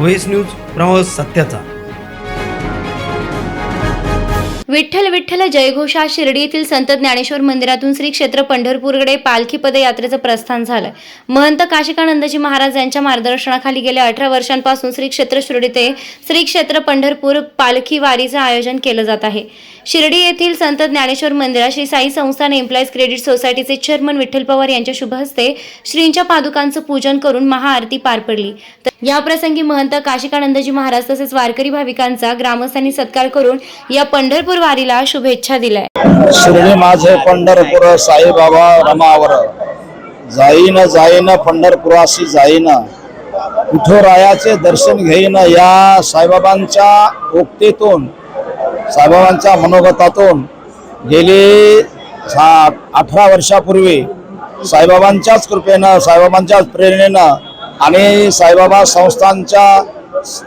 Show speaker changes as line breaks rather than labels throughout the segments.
Voice news प्रवास सत्याचा.
विठ्ठल विठ्ठल जयघोषा शिर्डी येथील संत ज्ञानेश्वर मंदिरातून श्री क्षेत्र पंढरपूरकडे पालखी पदयात्रेचं प्रस्थान झालंय महंत काशिकानंदजी महाराज यांच्या मार्गदर्शनाखाली गेल्या अठरा वर्षांपासून श्री क्षेत्र शिर्डी ते श्री क्षेत्र पंढरपूर पालखी वारीचं आयोजन केलं जात आहे. शिर्डी येथील संत ज्ञानेश्वर मंदिरात श्री साई संस्थान एम्प्लॉईज क्रेडिट सोसायटीचे चेअरमन विठ्ठल पवार यांच्या शुभ हस्ते श्रींच्या पादुकांचं पूजन करून महाआरती पार पडली. तर या प्रसंगी महंत काशिकानंदजी महाराज तसेच वारकरी भाविकांचा ग्रामस्थांनी सत्कार करून या पंढरपूर वारीला शुभेच्छा दिल्या.
शिर्डी माझे पंढरपूर साईबाबा रमावर. जाईन जाईन पंढरपुराशी जाईन. विठोरायाचे दर्शन घेईन या साईबाबांच्या उक्तीतून साईबाबांच्या मनोगतातून गेली सा- अठरा वर्षापूर्वी साईबाबांच्याच कृपेनं साईबाबांच्याच प्रेरणेनं आणि साईबाबा संस्थांच्या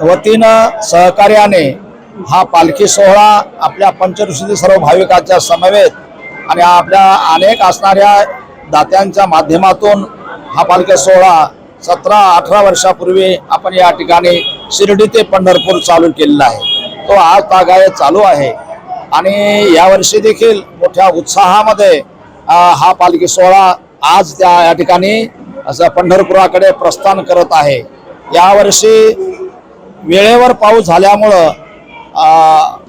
वतीनं सहकार्याने हा पालखी सोहळा आपल्या पंचदृष्टी सर्व भाविकांच्या समवेत आणि आपल्या अनेक असणाऱ्या दात्यांच्या माध्यमातून हा पालखी सोहळा सतरा अठरा वर्षापूर्वी आपण या ठिकाणी शिर्डी ते पंढरपूर चालू केलेला आहे. तो आज तागायत चालू आहे. आणि यावर्षी देखील मोठ्या उत्साहामध्ये हा पालखी सोहळा आज त्या या ठिकाणी असं पंढरपुराकडे प्रस्थान करत आहे. यावर्षी वेळेवर पाऊस झाल्यामुळं अ,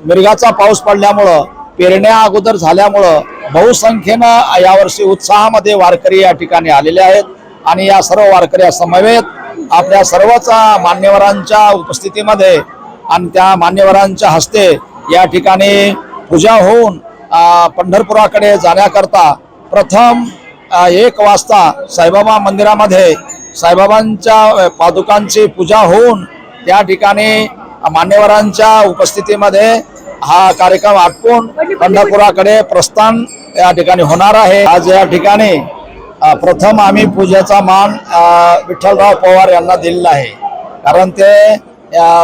मिरगाचा पाऊस पडल्यामुळं पेरण्या अगोदर झाल्यामुळं बहुसंख्येनं यावर्षी उत्साहामध्ये वारकरी या ठिकाणी आलेले आहेत. आणि या सर्व वारकऱ्या समवेत आपल्या सर्वच मान्यवरांच्या उपस्थितीमध्ये आणि त्या मान्यवरांच्या हस्ते या ठिकाणी पूजा होऊन पंढरपुराकडे जाण्याकरता प्रथम एक वाजता साईबाबा मंदिरामध्ये साईबाबांच्या पादुकांची पूजा होऊन त्या ठिकाणी मान्यवरांच्या उपस्थितीमध्ये हा कार्यक्रम आटपून पंढरपुराकडे प्रस्थान या ठिकाणी होणार आहे. आज या ठिकाणी प्रथम आम्ही पूजेचा मान विठ्ठलराव पवार यांना दिलेला आहे. कारण ते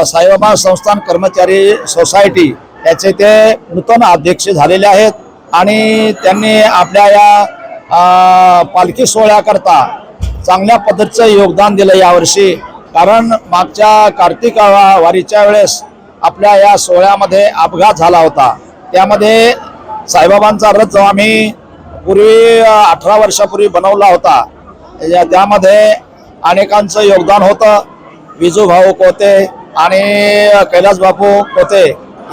साईबाबा संस्थान कर्मचारी सोसायटी याचे ते नूतन अध्यक्ष झालेले आहेत आणि त्यांनी आपल्या या पालखी सोहळ्याकरता चांगल्या पद्धतीचं योगदान दिलं यावर्षी. कारण मागच्या कार्तिक वारीच्या वेळेस आपल्या या सोहळ्यामध्ये अपघात झाला होता. त्यामध्ये साईबाबांचा रथ जो आम्ही पूर्वी अठरा वर्षापूर्वी बनवला होता या- त्यामध्ये अनेकांचं योगदान होतं. विजू भाऊ कोते आणि कैलास बापू कोते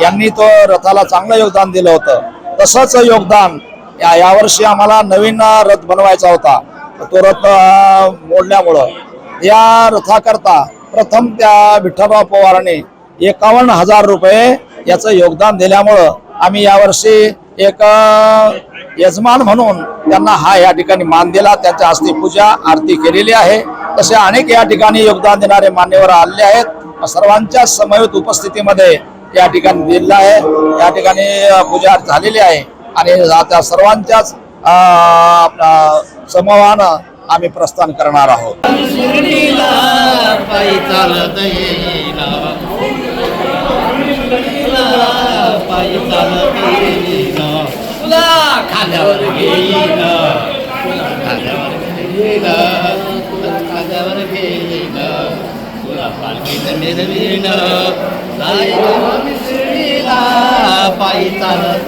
यांनी तो रथाला चांगलं योगदान दिलं होतं. तसंच योगदान या यावर्षी आम्हाला नवीन रथ बनवायचा होता. तो रथ मोडल्यामुळं. या रथाकरता प्रथम त्या विठ्ठलराव पवारांनी एकावन्न हजार रुपये याचं योगदान दिल्यामुळं आम्ही यावर्षी एक यजमान म्हणून त्यांना हा या ठिकाणी मान दिला. त्यांच्या हस्ते पूजा आरती केलेली आहे. तसे अनेक या ठिकाणी योगदान देणारे मान्यवर आले आहेत. सर्वांच्या समवेत उपस्थितीमध्ये या ठिकाणी दिलेलं आहे. या ठिकाणी पूजा झालेली आहे. आणि त्या सर्वांच्याच अं, समूहानं आम्ही प्रस्थान करणार आहोत.
शिर्डीला पालखीत मिरवीन आई पायी चालत